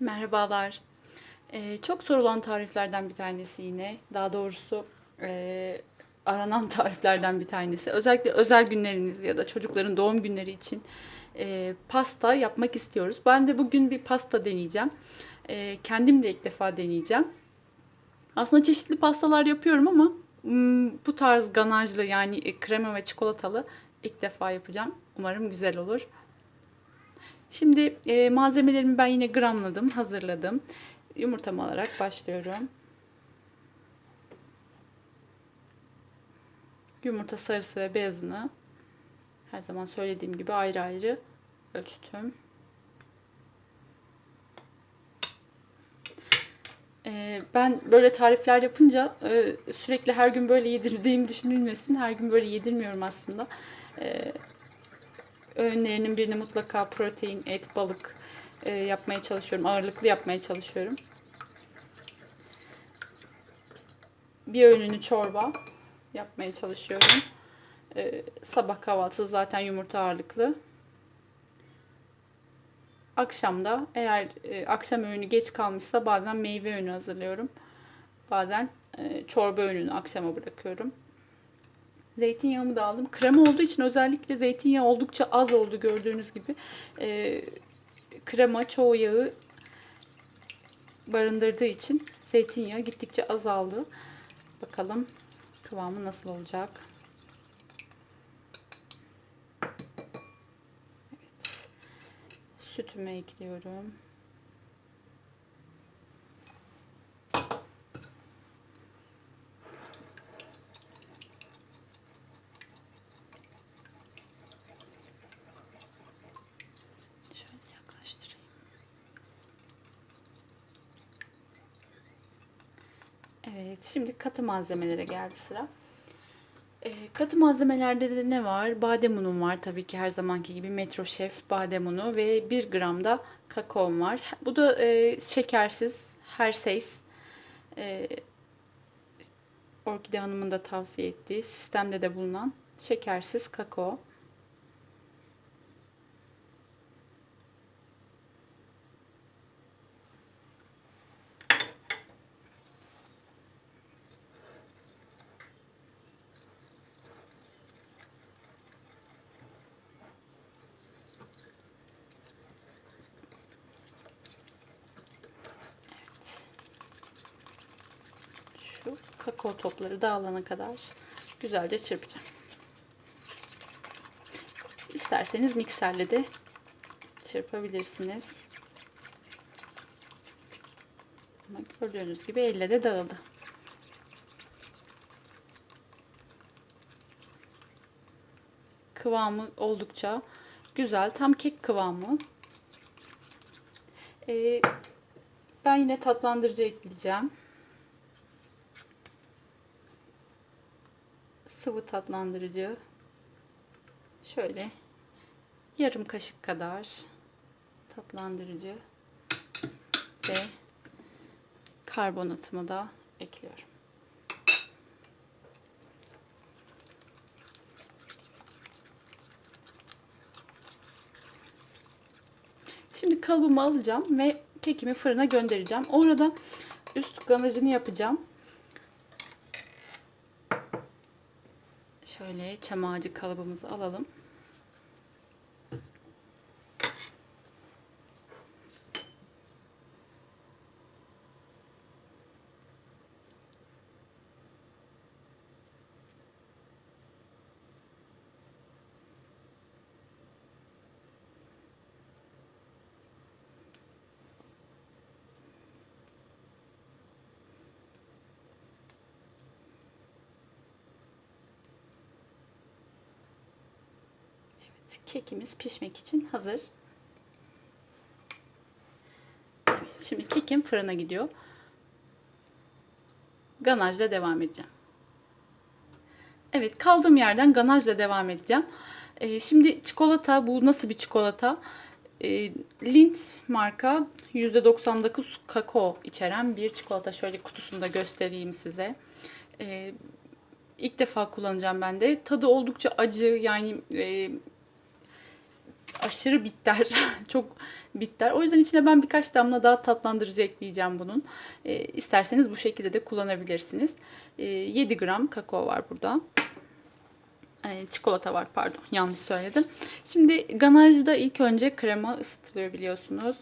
Merhabalar. Ee, çok sorulan tariflerden bir tanesi yine. Daha doğrusu e, aranan tariflerden bir tanesi. Özellikle özel günleriniz ya da çocukların doğum günleri için e, pasta yapmak istiyoruz. Ben de bugün bir pasta deneyeceğim. E, kendim de ilk defa deneyeceğim. Aslında çeşitli pastalar yapıyorum ama mm, bu tarz ganajlı yani e, krema ve çikolatalı ilk defa yapacağım. Umarım güzel olur. Şimdi e, malzemelerimi ben yine gramladım, hazırladım. Yumurtamı alarak başlıyorum. Yumurta sarısı ve beyazını her zaman söylediğim gibi ayrı ayrı ölçtüm. E, ben böyle tarifler yapınca e, sürekli her gün böyle yedirdiğim düşünülmesin. Her gün böyle yedirmiyorum aslında. Öğünlerinin birini mutlaka protein, et, balık e, yapmaya çalışıyorum. Ağırlıklı yapmaya çalışıyorum. Bir öğününü çorba yapmaya çalışıyorum. E, sabah kahvaltısı zaten yumurta ağırlıklı. Akşamda eğer e, akşam öğünü geç kalmışsa bazen meyve öğünü hazırlıyorum. Bazen e, çorba öğününü akşama bırakıyorum. Zeytinyağımı da aldım. Krema olduğu için özellikle zeytinyağı oldukça az oldu gördüğünüz gibi. Ee, krema çoğu yağı barındırdığı için zeytinyağı gittikçe azaldı. Bakalım kıvamı nasıl olacak. Evet. Sütümü ekliyorum. Şöyle yaklaştırayım. Evet, şimdi katı malzemelere geldi sıra. Ee, katı malzemelerde de ne var? Badem unum var tabii ki her zamanki gibi Metro Chef badem unu ve 1 gram da kakaom var. Bu da e, şekersiz, Hershey's. E, Orkide Hanım'ın da tavsiye ettiği sistemde de bulunan şekersiz kakao. Şu kakao topları dağılana kadar güzelce çırpacağım. İsterseniz mikserle de çırpabilirsiniz. Ama gördüğünüz gibi elle de dağıldı. Kıvamı oldukça güzel. Tam kek kıvamı. Ee, ben yine tatlandırıcı ekleyeceğim. Sıvı tatlandırıcı şöyle yarım kaşık kadar tatlandırıcı ve karbonatımı da ekliyorum. Şimdi kalıbımı alacağım ve kekimi fırına göndereceğim. Orada üst ganajını yapacağım. Şöyle çam ağacı kalıbımızı alalım. Kekimiz pişmek için hazır. Şimdi kekim fırına gidiyor. Ganajla devam edeceğim. Evet kaldığım yerden ganajla devam edeceğim. Ee, şimdi çikolata bu nasıl bir çikolata? Ee, Lindt marka %99 kakao içeren bir çikolata. Şöyle kutusunu da göstereyim size. Ee, ilk defa kullanacağım ben de. Tadı oldukça acı yani e, aşırı bitter. Çok bitter. O yüzden içine ben birkaç damla daha tatlandırıcı ekleyeceğim bunun. E, isterseniz bu şekilde de kullanabilirsiniz. E, 7 gram kakao var burada. E, çikolata var pardon yanlış söyledim. Şimdi ganajda ilk önce krema ısıtılıyor biliyorsunuz.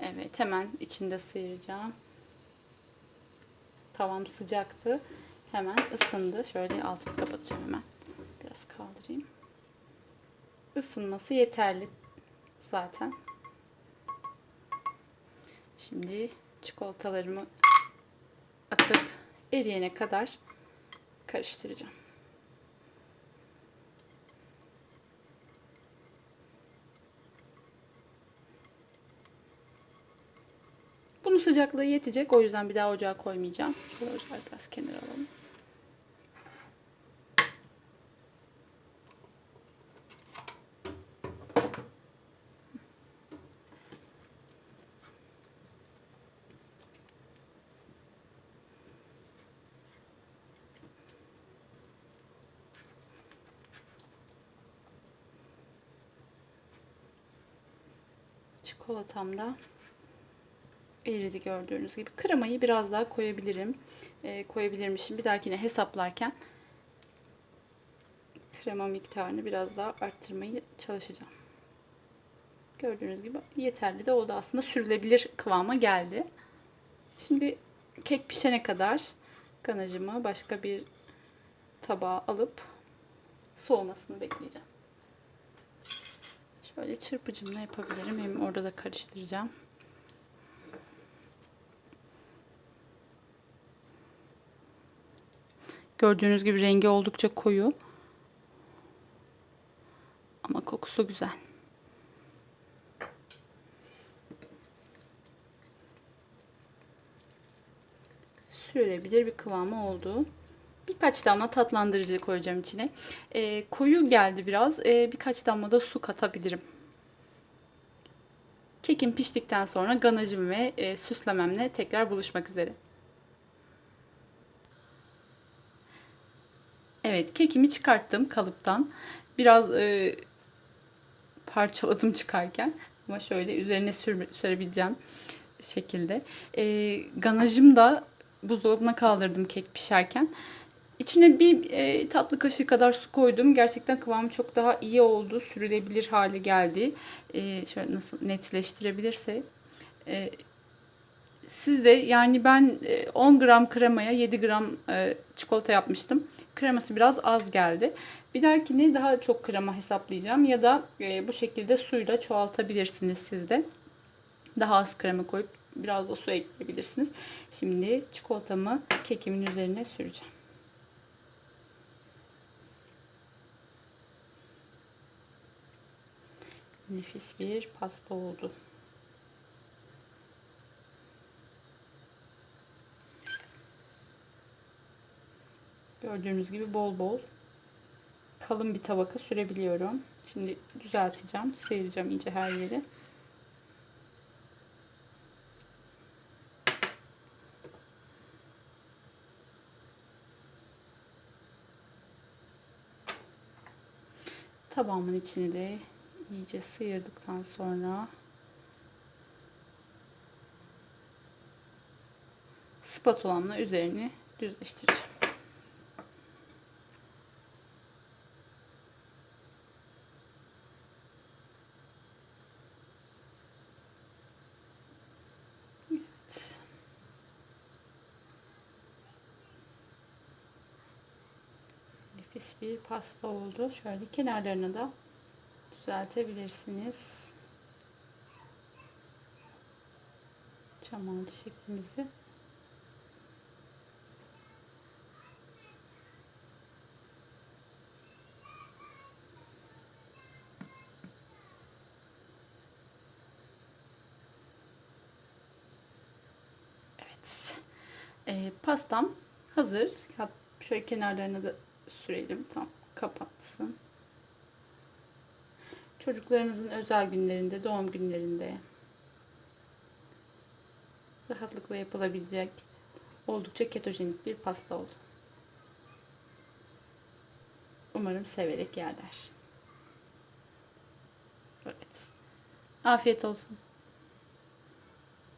Evet hemen içinde sıyıracağım. Tavam sıcaktı. Hemen ısındı. Şöyle altını kapatacağım hemen. Biraz kaldırayım. Isınması yeterli zaten. Şimdi çikolatalarımı atıp eriyene kadar karıştıracağım. Bunun sıcaklığı yetecek. O yüzden bir daha ocağa koymayacağım. Şöyle ocağı biraz kenara alalım. Çikolatam da eridi gördüğünüz gibi. Kremayı biraz daha koyabilirim. Ee, koyabilirmişim. Bir dahakine hesaplarken krema miktarını biraz daha arttırmayı çalışacağım. Gördüğünüz gibi yeterli de oldu aslında. Sürülebilir kıvama geldi. Şimdi kek pişene kadar ganajımı başka bir tabağa alıp soğumasını bekleyeceğim. Şöyle çırpıcımla yapabilirim. Hem orada da karıştıracağım. Gördüğünüz gibi rengi oldukça koyu. Ama kokusu güzel. Sürülebilir bir kıvamı oldu. Birkaç damla tatlandırıcı koyacağım içine. Ee, koyu geldi biraz. Ee, birkaç damla da su katabilirim. Kekim piştikten sonra ganajım ve e, süslememle tekrar buluşmak üzere. Evet, kekimi çıkarttım kalıptan. Biraz e, parçaladım çıkarken. Ama şöyle üzerine sür, sürebileceğim şekilde. E, ganajım da buzdolabına kaldırdım kek pişerken. İçine bir e, tatlı kaşığı kadar su koydum. Gerçekten kıvamı çok daha iyi oldu. Sürülebilir hale geldi. E, şöyle nasıl netleştirebilirse. E, siz de yani ben 10 gram kremaya 7 gram e, çikolata yapmıştım. Kreması biraz az geldi. Bir dahakine daha çok krema hesaplayacağım ya da e, bu şekilde suyla çoğaltabilirsiniz siz de. Daha az krema koyup biraz da su ekleyebilirsiniz. Şimdi çikolatamı kekimin üzerine süreceğim. Nefis bir pasta oldu. Gördüğünüz gibi bol bol kalın bir tabaka sürebiliyorum. Şimdi düzelteceğim. Sıyıracağım iyice her yeri. Tabağımın içini de iyice sıyırdıktan sonra spatulamla üzerini düzleştireceğim. Nefis bir pasta oldu. Şöyle kenarlarını da düzeltebilirsiniz. Çam ağacı şeklimizi. Evet. Ee, pastam hazır. Şöyle kenarlarını da sürelim. Tam kapatsın. Çocuklarınızın özel günlerinde, doğum günlerinde rahatlıkla yapılabilecek oldukça ketojenik bir pasta oldu. Umarım severek yerler. Evet. Afiyet olsun.